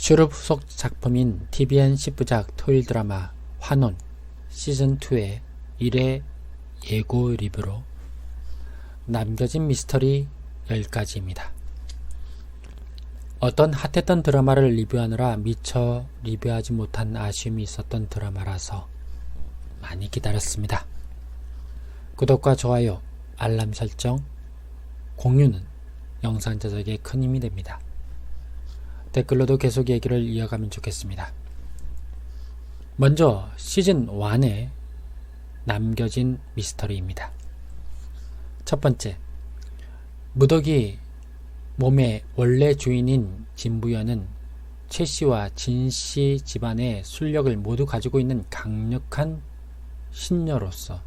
슈룹 후속 작품인 TVN 10부작 토일 드라마 환혼 시즌2의 1회 예고 리뷰로 남겨진 미스터리 10가지입니다. 어떤 핫했던 드라마를 리뷰하느라 미처 리뷰하지 못한 아쉬움이 있었던 드라마라서 많이 기다렸습니다. 구독과 좋아요, 알람 설정, 공유는 영상 제작에 큰 힘이 됩니다. 댓글로도 계속 얘기를 이어가면 좋겠습니다. 먼저 시즌 1에 남겨진 미스터리입니다. 첫 번째, 무덕이 몸의 원래 주인인 진부연은 최 씨와 진 씨 집안의 술력을 모두 가지고 있는 강력한 신녀로서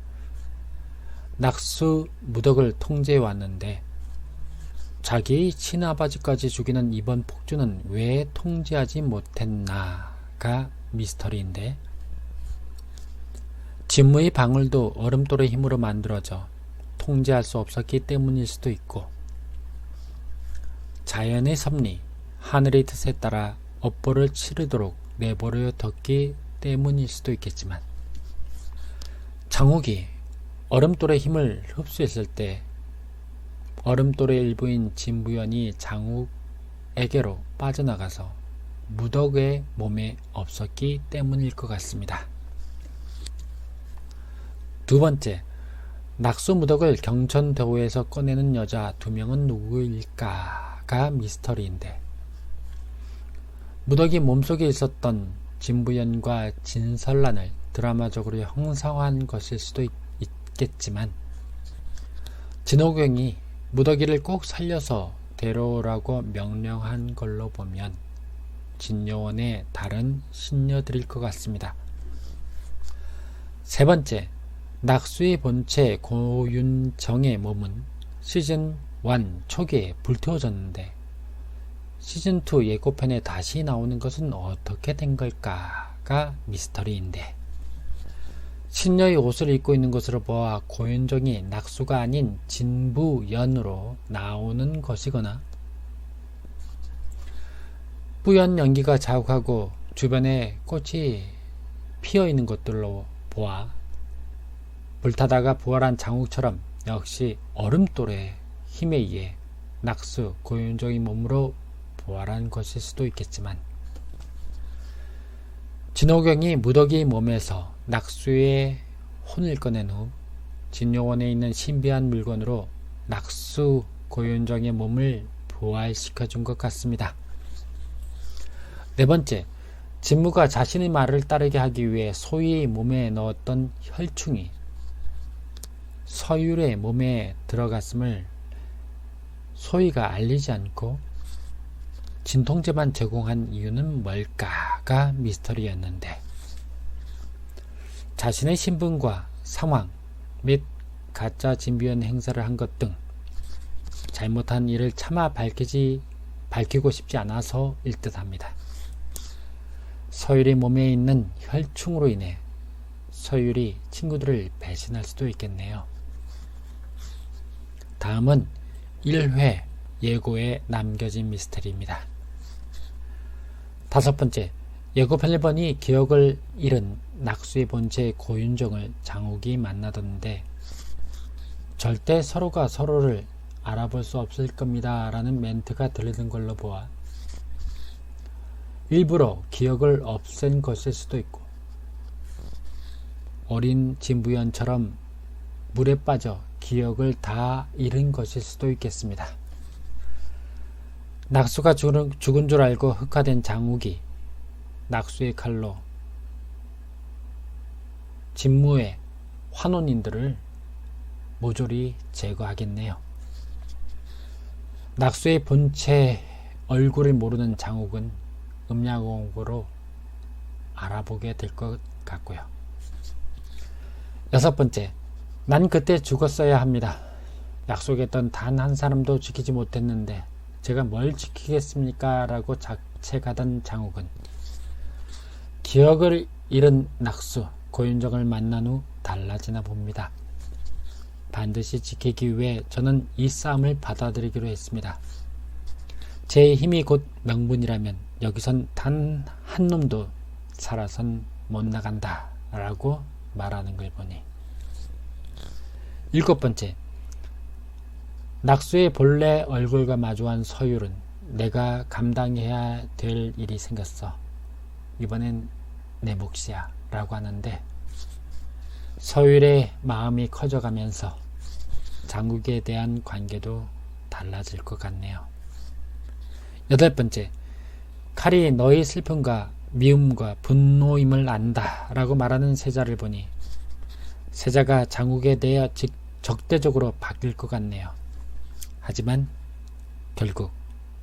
낙수 무덕을 통제해 왔는데 자기의 친아버지까지 죽이는 이번 폭주는 왜 통제하지 못했나가 미스터리인데. 진무의 방울도 얼음돌의 힘으로 만들어져 통제할 수 없었기 때문일 수도 있고. 자연의 섭리, 하늘의 뜻에 따라 업보를 치르도록 내버려 뒀기 때문일 수도 있겠지만. 장욱이 얼음돌의 힘을 흡수했을 때 얼음돌의 일부인 진부연이 장욱에게로 빠져나가서 무덕의 몸에 없었기 때문일 것 같습니다. 두 번째, 낙수 무덕을 경천대호에서 꺼내는 여자 두 명은 누구일까가 미스터리인데 무덕이 몸속에 있었던 진부연과 진설란을 드라마적으로 형상화한 것일 수도 있, 있겠지만 진호경이 무더기를 꼭 살려서 데려오라고 명령한 걸로 보면 진여원의 다른 신녀들일 것 같습니다. 세 번째, 낙수의 본체 고윤정의 몸은 시즌 1 초기에 불태워졌는데 시즌 2 예고편에 다시 나오는 것은 어떻게 된 걸까가 미스터리인데 신녀의 옷을 입고 있는 것으로 보아 고윤정이 낙수가 아닌 진부연으로 나오는 것이거나 뿌연 연기가 자욱하고 주변에 꽃이 피어 있는 것들로 보아 불타다가 부활한 장욱처럼 역시 얼음돌의 힘에 의해 낙수 고윤정의 몸으로 부활한 것일 수도 있겠지만 진호경이 무더기 몸에서 낙수의 혼을 꺼낸 후 진용원에 있는 신비한 물건으로 낙수 고윤정의 몸을 부활시켜 준 것 같습니다. 네 번째, 진무가 자신의 말을 따르게 하기 위해 소희의 몸에 넣었던 혈충이 서율의 몸에 들어갔음을 소희가 알리지 않고 진통제만 제공한 이유는 뭘까가 미스터리였는데 자신의 신분과 상황 및 가짜 진비연 행사를 한 것 등 잘못한 일을 차마 밝히지 밝히고 싶지 않아서 일 듯합니다. 서율이 몸에 있는 혈충으로 인해 서율이 친구들을 배신할 수도 있겠네요. 다음은 1회 예고에 남겨진 미스터리입니다. 다섯 번째, 예고편을 보니 기억을 잃은 낙수의 본체 고윤정을 장욱이 만나던데 절대 서로가 서로를 알아볼 수 없을 겁니다. 라는 멘트가 들리는 걸로 보아 일부러 기억을 없앤 것일 수도 있고 어린 진부연처럼 물에 빠져 기억을 다 잃은 것일 수도 있겠습니다. 낙수가 죽은, 죽은 줄 알고 흑화된 장욱이 낙수의 칼로 진무의 환혼인들을 모조리 제거하겠네요. 낙수의 본체 얼굴을 모르는 장욱은 음양공부로 알아보게 될 것 같고요. 여섯 번째, 난 그때 죽었어야 합니다. 약속했던 단 한 사람도 지키지 못했는데 제가 뭘 지키겠습니까? 라고 자책하던 장욱은 기억을 잃은 낙수 고윤정을 만난 후 달라지나 봅니다. 반드시 지키기 위해 저는 이 싸움을 받아들이기로 했습니다. 제 힘이 곧 명분이라면 여기선 단 한 놈도 살아선 못 나간다 라고 말하는 걸 보니 일곱 번째 낙수의 본래 얼굴과 마주한 서율은 내가 감당해야 될 일이 생겼어. 이번엔 내 몫이야 라고 하는데 서율의 마음이 커져가면서 장국에 대한 관계도 달라질 것 같네요. 여덟 번째, 칼이 너의 슬픔과 미움과 분노임을 안다 라고 말하는 세자를 보니 세자가 장국에 대해 즉 적대적으로 바뀔 것 같네요. 하지만 결국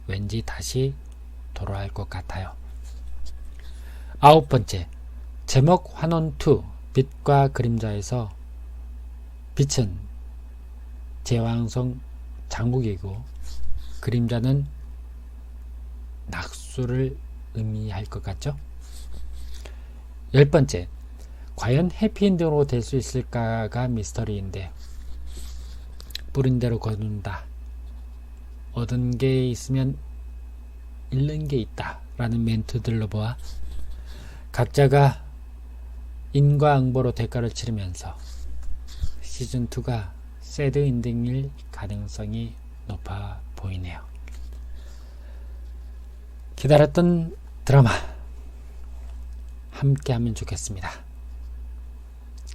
왠지 다시 돌아갈 것 같아요. 아홉 번째, 제목 환원 2 빛과 그림자에서 빛은 제왕성 장국이고 그림자는 낙수를 의미할 것 같죠? 열 번째, 과연 해피엔딩으로 될 수 있을까가 미스터리인데 뿌린 대로 거둔다. 얻은 게 있으면 잃는 게 있다. 라는 멘트들로 보아 각자가 인과 응보로 대가를 치르면서 시즌2가 새드 인딩일 가능성이 높아 보이네요. 기다렸던 드라마 함께 하면 좋겠습니다.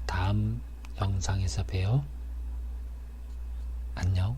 다음 영상에서 봬요. 안녕.